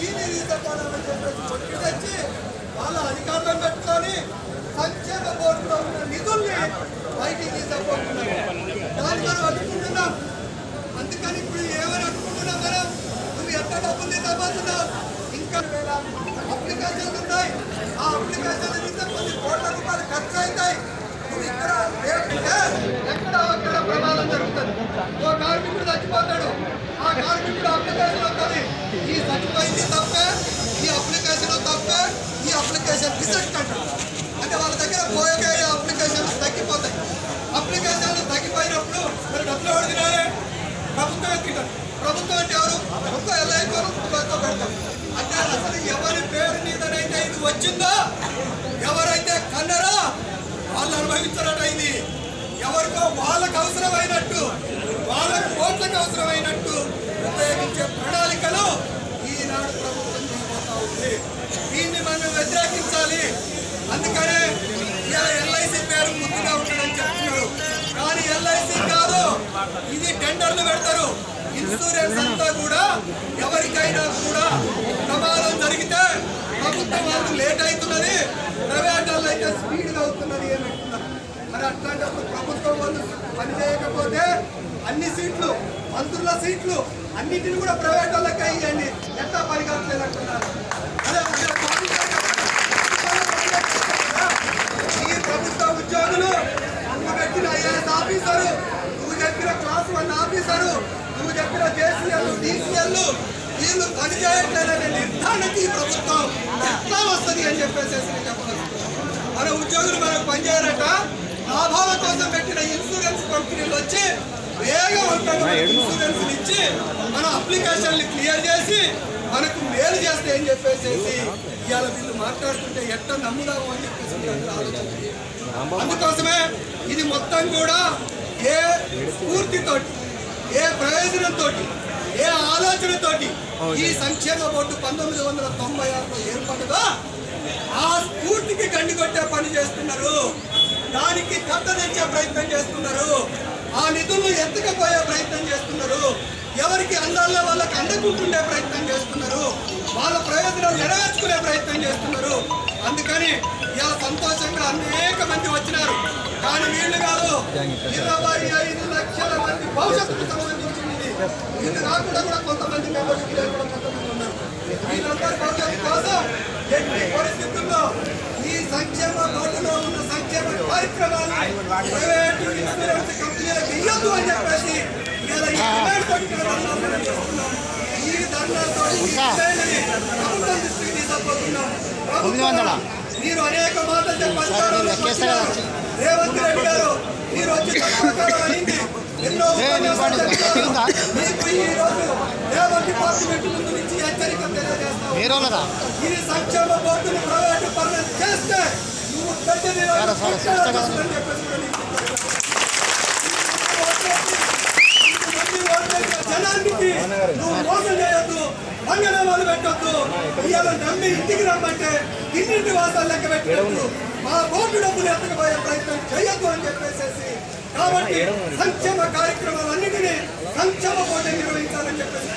దీన్ని తీసుకుపోవడం చెప్పేసి ఒత్తిడి తెచ్చి వాళ్ళ అధికారులను పెట్టుకొని సంక్షేమ బోర్డులో ఉన్న నిధుల్ని బయటికి తీసుకుపోతున్నారు. దాన్ని మనం అడ్డుకుంటున్నాం అందుకని ఇప్పుడు ఏమని మనం? నువ్వు ఎంత డబ్బులు తీసుకుపోతున్నావు? ఇంకా అప్లికేషన్లు ఉన్నాయి. ఆ అప్లికేషన్ అప్లికేషన్ రిజెక్ట్ అంటారు అంటే వాళ్ళ దగ్గర పోయే అప్లికేషన్లు తగ్గిపోతాయి. అప్లికేషన్లు తగ్గిపోయినప్పుడు మరి డబ్బులు ఎవరు తినాలి? ప్రభుత్వం ఎత్తింటారు ప్రభుత్వం అంటే ఎవరు? ప్రభుత్వం ఎలా అయిపోరు పెడతారు. అంటే అసలు ఎవరి పేరు మీదనైతే ఇది వచ్చిందో ఎవరైతే కన్నారో వాళ్ళు అనుభవించారట ఇది ఎవరికో వాళ్ళకు అవసరమైనట్టు వాళ్ళకు ఓట్లకు అవసరమైనట్టు ఉపయోగించే ప్రణాళికలు ఈనాడు ప్రభుత్వం చేయబోతా ఉంది దీన్ని మనం వ్యతిరేకించాలి అందుకనే ఇలా ఎల్ఐసి పేరు ముద్దుగా ఉండడం చెప్తున్నారు కానీ ఎల్ఐసి కాదు ఇది టెండర్లు పెడతారు. ఇన్సూరెన్స్ అంతా కూడా ఎవరికైనా కూడా ప్రమాదం జరిగితే ప్రభుత్వం వాళ్ళు లేట్ అవుతున్నది. ప్రైవేట్ వాళ్ళు అయితే స్పీడ్గా అవుతున్నది అని మరి అట్లాంటప్పుడు ప్రభుత్వం వాళ్ళు పని చేయకపోతే అన్ని సీట్లు మంత్రుల సీట్లు అన్నిటిని కూడా ప్రైవేట్ వాళ్ళకే ఇవ్వండి ఎట్లా పని కావట్లేదు అంటున్నారు అదే అదే ఈ ప్రభుత్వ ఉద్యోగులు నువ్వు పెట్టిన ఐఏఎస్ ఆఫీసరు నువ్వు చెప్పిన class one officer KCR DCL వీళ్ళు పనిచేయట్లేదనే నిర్ధారణకి ఈ ప్రభుత్వం ఎట్లా వస్తుంది అని చెప్పేసి నేను మన ఉద్యోగులు మనకు పనిచేయాలట లాభాల కోసం పెట్టిన ఇన్సూరెన్స్ కంపెనీలు వచ్చి వేగవంతంగా ఇన్సూరెన్స్ ఇచ్చి మన అప్లికేషన్లు క్లియర్ చేసి మనకు మేలు చేస్తే ఏం చెప్పేసి ఇవాళ వీళ్ళు మాట్లాడుతుంటే ఎట్ట నమ్ముదాము అని చెప్పేసి ఆలోచన. అందుకోసమే ఇది మొత్తం కూడా ఏ స్ఫూర్తితోటి ఏ ప్రయోజనంతో ఏ ఆలోచనతోటి ఈ సంక్షేమ బోర్డు పంతొమ్మిది వందల తొంభై ఆరులో ఏర్పడదో ఆ స్ఫూర్తికి గండి కొట్టే పని చేస్తున్నారు. దానికి కథ తెచ్చే ప్రయత్నం చేస్తున్నారు. ఆ నిధులను ఎత్తుకపోయే ప్రయత్నం చేస్తున్నారు. ఎవరికి అందాల్లో వాళ్ళకి అందకుంటుండే ప్రయత్నం చేస్తున్నారు. వాళ్ళ ప్రయోజనాలు నెరవేర్చుకునే ప్రయత్నం చేస్తున్నారు. అందుకని ఇలా సంతోషంగా కానీ వీళ్ళు కాదు ఇరవై ఐదు లక్షల మంది భవిష్యత్తుకు సంబంధించింది. ఇది. కాకుండా కూడా కొంతమంది ఉన్నారు. వీళ్ళందరి భవిష్యత్తు కోసం పరిస్థితుల్లో ఈ సంక్షేమ బోర్డులో ఉన్న సంక్షేమ కార్యక్రమాలు ప్రైవేట్ ఇన్సూరెన్స్ కంపెనీలకు అని చెప్పేసి ఈ ప్రభుత్వం తీసుకుపోతున్నాం. మీరు అనేక మాటలు చెప్పారు రేవంత్ రెడ్డి గారు మీరు వచ్చి అయింది ఎన్నో. మీకు ఈ రోజు డిపార్ట్మెంట్ ముందు నుంచి హెచ్చరిక తెలియజేస్తాం సంక్షేమ బోర్డును ప్రైవేట్ పనులు చేస్తే నువ్వు పెట్టిన జనానికి నువ్వు మోసం వంగనామాలు పెట్టొద్దు. ఇవాళ నమ్మి ఇంటికి రమ్మంటే ఇంటింటి వాసాలు లెక్క పెట్టొద్దు. మా బోర్డు డబ్బులు ఎత్తకపోయే ప్రయత్నం చేయొద్దు అని చెప్పేసి కాబట్టి సంక్షేమ కార్యక్రమాలన్నింటినీ సంక్షేమ బోర్డు నిర్వహించాలని చెప్పేసి.